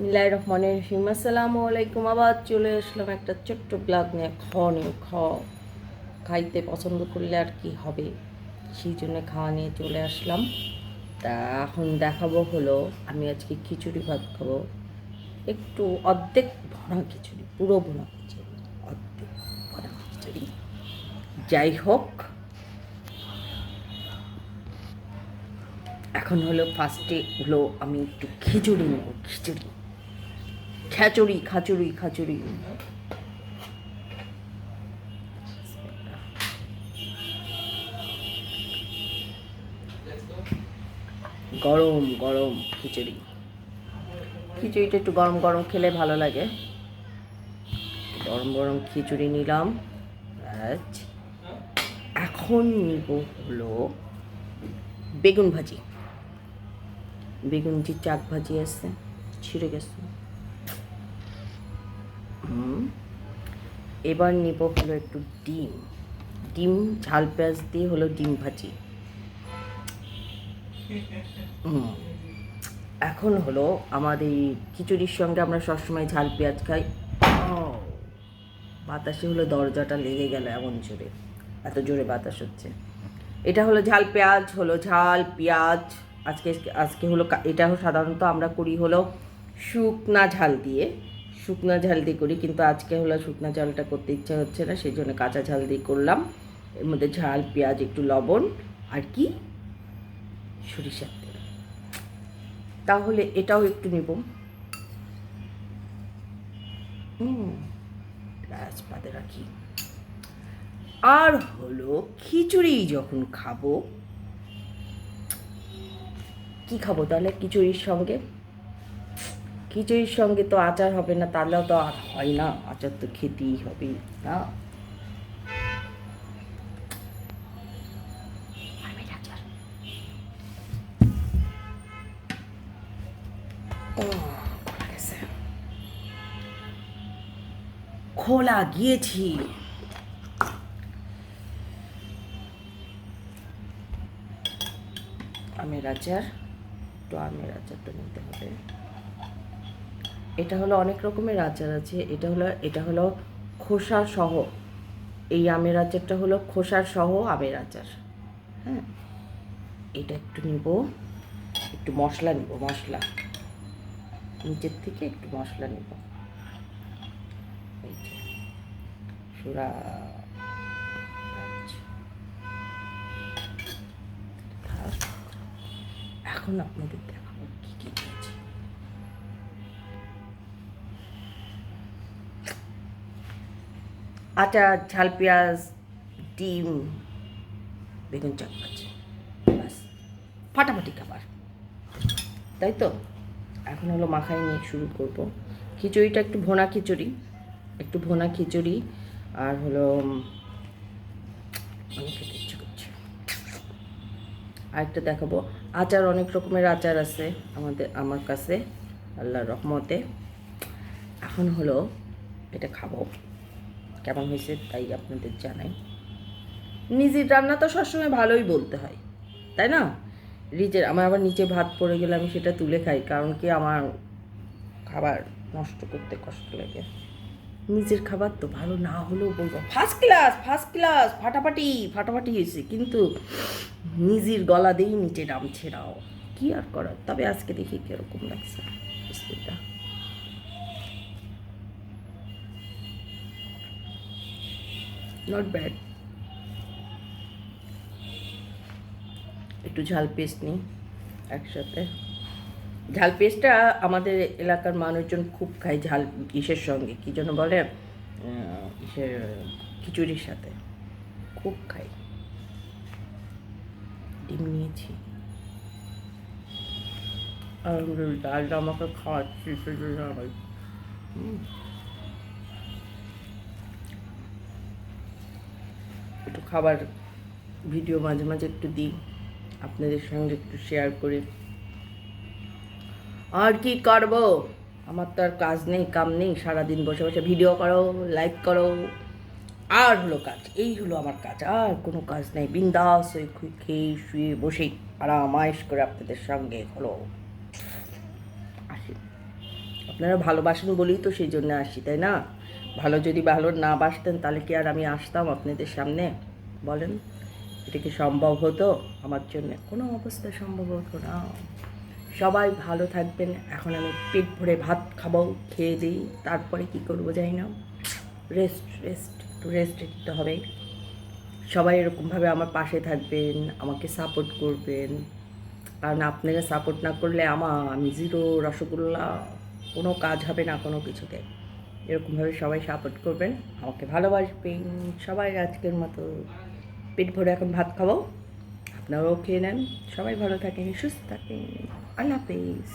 বিসমিল্লাহ রহমানের রহিম। আসসালামু আলাইকুম। আবার চলে আসলাম একটা ছোট্ট ব্লগ নিয়ে। খ নিয়ে খ খাইতে পছন্দ করলে আর কি হবে? সেই জন্য খাওয়া নিয়ে চলে আসলাম। তা এখন দেখাবো হলো, আমি আজকে খিচুড়ি ভাত খাব। একটু অর্ধেক ভরা খিচুড়ি, পুরো ভরা খিচুড়ি, অর্ধেক ভরা খিচুড়ি। যাই হোক। এখন হলো ফার্স্টে হলো আমি একটু খিচুড়ি নেব, খিচুড়ি। খ্যাচুড়ি খাচুড়ি খাচুড়ি গরম গরম খিচুড়ি। খিচুড়িটা একটু গরম গরম খেলে ভালো লাগে। গরম গরম খিচুড়ি নিলাম। আজ এখন নিব হলো বেগুন ভাজি। বেগুন যে চাক ভাজি আছে ছিঁড়ে গেছে। এবার নিব হলো একটু ডিম। ডিম ঝাল পেঁয়াজ দিয়ে হলো ডিম ভাজি। হুম। এখন হলো আমাদের এই খিচুড়ির সঙ্গে আমরা সবসময় ঝাল পেঁয়াজ খাই। বাতাসে হলো দরজাটা লেগে গেল এমন জোরে। এত জোরে বাতাস হচ্ছে। এটা হলো ঝাল পেঁয়াজ হলো ঝাল পেঁয়াজ। আজকে আজকে হলো এটা হলো সাধারণত আমরা করি হলো শুকনা ঝাল দিয়ে। শুকনা ঝাল দিয়ে করি, কিন্তু আজকে হলো শুকনো ঝালটা করতে ইচ্ছা হচ্ছে না, সেই জন্য কাঁচা ঝাল দিয়ে করলাম। এর মধ্যে ঝাল, পেঁয়াজ, একটু লবণ, আর কি? সরিষার তেল। তাহলে এটাও একটু নেব। ব্যাস, বাদে রাখি। আর হলো খিচুড়ি যখন খাব, কি খাব তাহলে খিচুড়ির সঙ্গে? খিচুড়ির সঙ্গে তো আচার হবে না, তাহলেও তো আর হয় না। আচার তো খেতেই হবে, না? খোলা গিয়েছি। আমের আচার একটু আমের আচারটা নিতে হবে। এটা হলো অনেক রকমের আচার আছে এটা হলো এটা হলো খোসা সহ, এই আমের আচারটা হলো খোসার সহ আমের আচার। হ্যাঁ এটা একটু নিব, একটু মশলা নিব, মশলা। নিচের থেকে একটু মশলা নিব। এখন আপনাদের দেখাবো। আটা, ঝাল, পেঁয়াজ, ডিম, বেগুন আছে ব্যাস। ফাটাফাটি খাবার। তাই তো? এখন হলো মাখাই নিয়ে শুরু করব। খিচুড়িটা একটু ভোনা খিচুড়ি, একটু ভোনা খিচুড়ি, আর হলো অনেক খেতে ইচ্ছে দেখাবো। আচার, অনেক রকমের আচার আছে আমাদের, আমার কাছে, আল্লাহর রহমতে। এখন হলো, এটা খাব। কেমন হয়েছে তাই আপনাদের জানাই। নিজের রান্না তো সবসময় ভালোই বলতে হয়, তাই না? নিজের, আমার আবার নিচে ভাত পড়ে গেলে আমি সেটা তুলে খাই, কারণ কি আমার খাবার নষ্ট করতে কষ্ট লাগে। নিজের খাবার তো ভালো না হলেও বলব ফার্স্ট ক্লাস ফার্স্ট ক্লাস ফাটাফাটি ফাটাফাটি হয়েছে, কিন্তু নিজের গলা দিয়েই নিচে নাম ছেড়াও কি আর করার? তবে আজকে দেখি কীরকম লাগছে। বিসমিল্লাহ। নট ব্যাড একটু ঝাল পেস্ট নিই একসাথে। ঝাল পেস্টটা আমাদের এলাকার মানুষজন খুব খায় ঝাল ইসের সঙ্গে, কী জন্য বলে? ইসের খিচুড়ির সাথে। খুব খাই ডিম নিয়েছি। আর ডালটা আমাকে খাওয়াচ্ছি সেজন্য আমার হুম। একটু খাবার ভিডিও মাঝে মাঝে একটু দিই, আপনাদের সঙ্গে একটু শেয়ার করি। আর কি করব? আমার তো আর কাজ নেই, কাম নেই, সারাদিন বসে বসে ভিডিও করো লাইভ করো। আর হলো কাজ, এই হলো আমার কাজ, আর কোনো কাজ নেই। বিন্দাস খেয়ে শুয়ে বসেই আরামায়েশ করে আপনাদের সঙ্গে হলো। আসি। আপনারা ভালোবাসেন বলেই তো সেই জন্য আসি, তাই না? ভালো যদি ভালো না বাসতেন, তাহলে কি আর আমি আসতাম আপনাদের সামনে? বলেন, এটা কি সম্ভব হতো আমার জন্য? কোনো অবস্থা সম্ভব হতো না। সবাই ভালো থাকবেন, এখন আমি পেট ভরে ভাত খাব, খেয়ে দিই, তারপরে কি করব জানি না। রেস্ট রেস্ট একটু রেস্ট দিতে হবে। সবাই এরকমভাবে আমার পাশে থাকবেন, আমাকে সাপোর্ট করবেন। কারণ আপনারা সাপোর্ট না করলে আমার, আমি জিরো রসগোল্লা, কোনো কাজ হবে না কোনো কিছুতে। এরকমভাবে সবাই সাপোর্ট করবেন। আমাকে ভালোবাসবেন। সবাই আজকের মতো পেট ভরে এখন ভাত খাব। আপনারাও খেয়ে নেন। সবাই ভালো থাকেন, সুস্থ থাকেন। আল্লাহ হাফেজ।